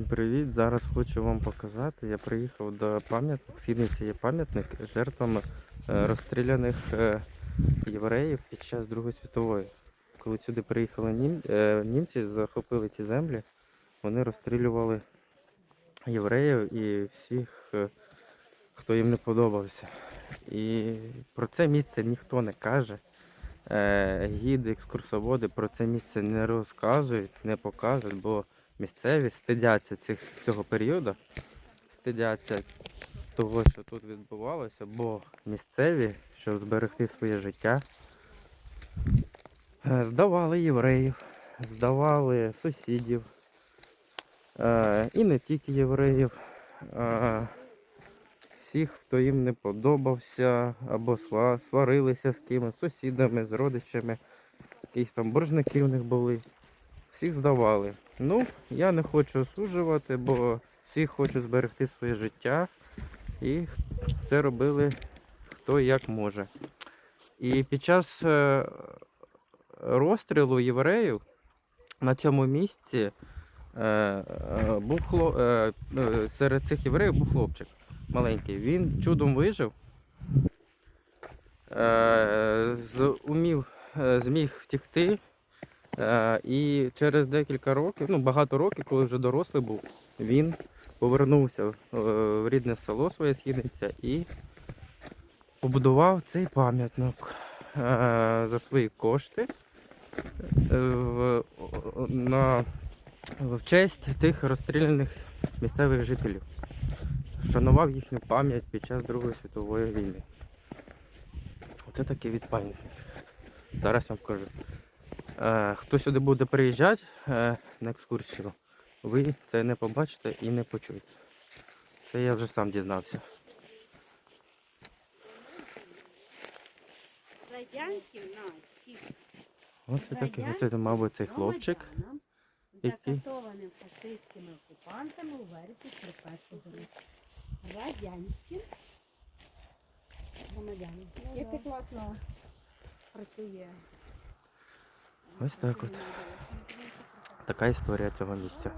Всім привіт! Зараз хочу вам показати. Я приїхав до пам'ятник. В є пам'ятник жертвам е, розстріляних е, євреїв під час Другої світової. Коли сюди приїхали е, німці, захопили ці землі, вони розстрілювали євреїв і всіх, хто їм не подобався. І про це місце ніхто не каже. Гіди, екскурсоводи про це місце не розказують, не показують, бо місцеві стидяться цих, цього періоду, стидяться того, що тут відбувалося, бо місцеві, щоб зберегти своє життя, е, здавали євреїв, здавали сусідів, е, і не тільки євреїв, всіх, хто їм не подобався, або сва- сварилися з кимось, сусідами, з родичами, якісь там боржники в них були. Всіх здавали. Ну, я не хочу осуджувати, бо всі хочуть зберегти своє життя. І це робили хто як може. І під час е, розстрілу євреїв на цьому місці е, е, був хло... е, серед цих євреїв був хлопчик маленький. Він чудом вижив. З- е, зміг втікти. Е, і через декілька років, ну багато років, коли вже дорослий був, він повернувся е, в рідне село своє східниця і побудував цей пам'ятник е, за свої кошти е, в, на, в честь тих розстріляних місцевих жителів. Вшанував їхню пам'ять під час Другої світової війни. Оце такий від. Зараз вам покажу. Е, Хто сюди буде приїжджати е, на екскурсію, ви це не побачите і не почуєте. Це я вже сам дізнався. радянським на Ось такий, оце, мабуть, цей хлопчик. закатованим фашистськими окупантами у вересні 41 року. Радянським громадянам. Як ти класно працює. Ось так от. Така історія цього місця.